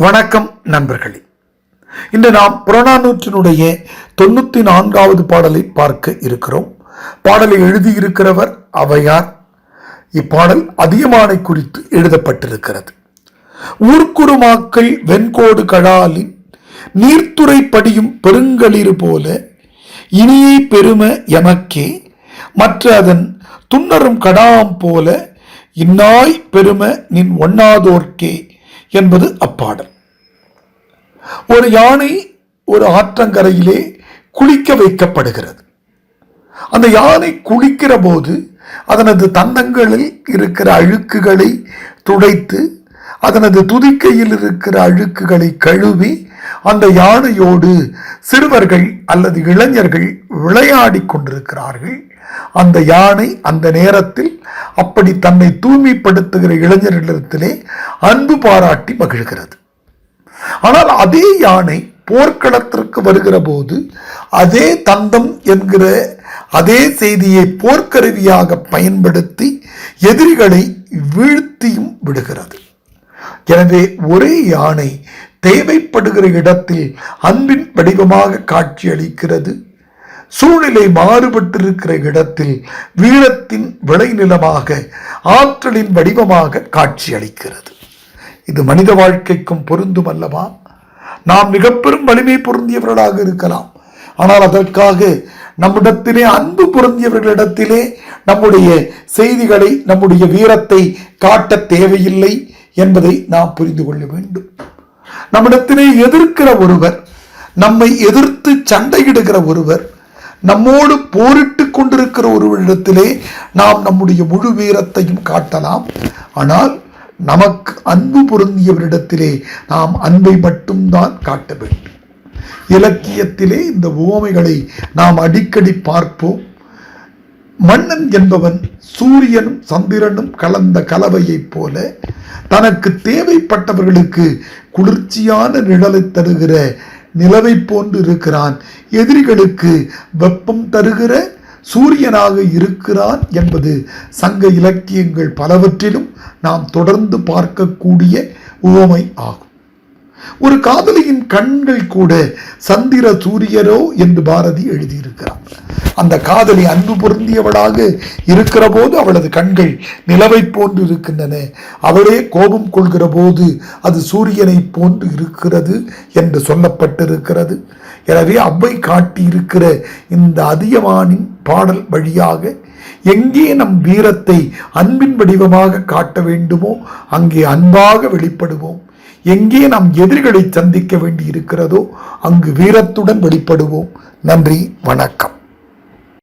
வணக்கம் நண்பர்களே. இன்று நாம் புறநானூற்றினுடைய தொண்ணூற்றி நான்காவது பாடலை பார்க்க இருக்கிறோம். பாடலை எழுதியிருக்கிறவர் அவையார். இப்பாடல் அதிகமானை குறித்து எழுதப்பட்டிருக்கிறது. ஊர்க்குருமாக்கள் வெண்கோடு கழாலின் நீர்த்துறை படியும் பெருங்களிரு போல இனியை பெரும எமக்கே மற்ற அதன் துன்னரும் கடாம் போல இன்னாய் பெரும நின் ஒண்ணாதோர்க்கே. என்பது அப்பாடல் ஒரு யானை ஒரு ஆற்றங்கரையிலே குளிக்க வைக்கப்படுகிறது. அந்த யானை குளிக்கிற போது அதனது தந்தங்களில் இருக்கிற அழுக்குகளை துடைத்து அதனது துதிக்கையில் இருக்கிற அழுக்குகளை கழுவி அந்த யானையோடு சிறுவர்கள் அல்லது இளைஞர்கள் விளையாடி கொண்டிருக்கிறார்கள். அந்த யானை அந்த நேரத்தில் அப்படி தன்னை தூய்மைப்படுத்துகிற இளைஞர்களிடத்திலே அன்பு பாராட்டி மகிழ்கிறது. ஆனால் அதே யானை போர்க்களத்திற்கு வருகிற போது அதே தந்தம் என்கிற அதே செய்தியை போர்க்கருவியாக பயன்படுத்தி எதிரிகளை வீழ்த்தியும் விடுகிறது. எனவே ஒரே யானை தேவைப்படுகிற இடத்தில் அன்பின் வடிவமாக காட்சியளிக்கிறது. சூழ்நிலை மாறுபட்டிருக்கிற இடத்தில் வீரத்தின் விளைநிலமாக ஆற்றலின் வடிவமாக காட்சியளிக்கிறது. இது மனித வாழ்க்கைக்கும் பொருந்தும் அல்லவா? நாம் மிக பெரும் வலிமை பொருந்தியவர்களாக இருக்கலாம். ஆனால் அதற்காக நம்மிடத்திலே அன்பு பொருந்தியவர்களிடத்திலே நம்முடைய செய்திகளை நம்முடைய வீரத்தை காட்ட தேவையில்லை என்பதை நாம் புரிந்து கொள்ள வேண்டும். நம்மிடத்திலே எதிர்க்கிற ஒருவர் நம்மை எதிர்த்து சண்டையிடுகிற ஒருவர் நம்மோடு போரிட்டு கொண்டிருக்கிற ஒருவரிடத்திலே நாம் நம்முடைய முழு வீரத்தையும் காட்டலாம். ஆனால் நமக்கு அன்பு பொருந்தியவரிடத்திலே நாம் அன்பை மட்டும்தான் காட்ட வேண்டும். இலக்கியத்திலே இந்த உவமைகளை நாம் அடிக்கடி பார்ப்போம். மன்னன் என்பவன் சூரியனும் சந்திரனும் கலந்த கலவையைப் போல தனக்கு தேவைப்பட்டவர்களுக்கு குளிர்ச்சியான நிழலை தருகிற நிலவை போன்று இருக்கிறான். எதிரிகளுக்கு வெப்பம் தருகிற சூரியனாக இருக்கிறான் என்பது சங்க இலக்கியங்கள் பலவற்றிலும் நாம் தொடர்ந்து பார்க்கக்கூடிய உவமை ஆகும். ஒரு காதலியின் கண்கள் கூட சந்திர சூரியரோ என்று பாரதி எழுதியிருக்கிறார். அந்த காதலி அன்பு பொருந்தியவளாக இருக்கிற போது அவளது கண்கள் நிலவை போன்று இருக்கின்றன. அவளே கோபம் கொள்கிற போது அது சூரியனை போன்று இருக்கிறது என்று சொல்லப்பட்டிருக்கிறது. எனவே அவ்வை காட்டியிருக்கிற இந்த அதியமானின் பாடல் வழியாக எங்கே நம் வீரத்தை அன்பின் வடிவமாக காட்ட வேண்டுமோ அங்கே அன்பாக வெளிப்படுவோம். எங்கே நாம் எதிரிகளை சந்திக்க வேண்டி இருக்கிறதோ அங்கு வீரத்துடன் வெளிப்படுவோம். நன்றி வணக்கம்.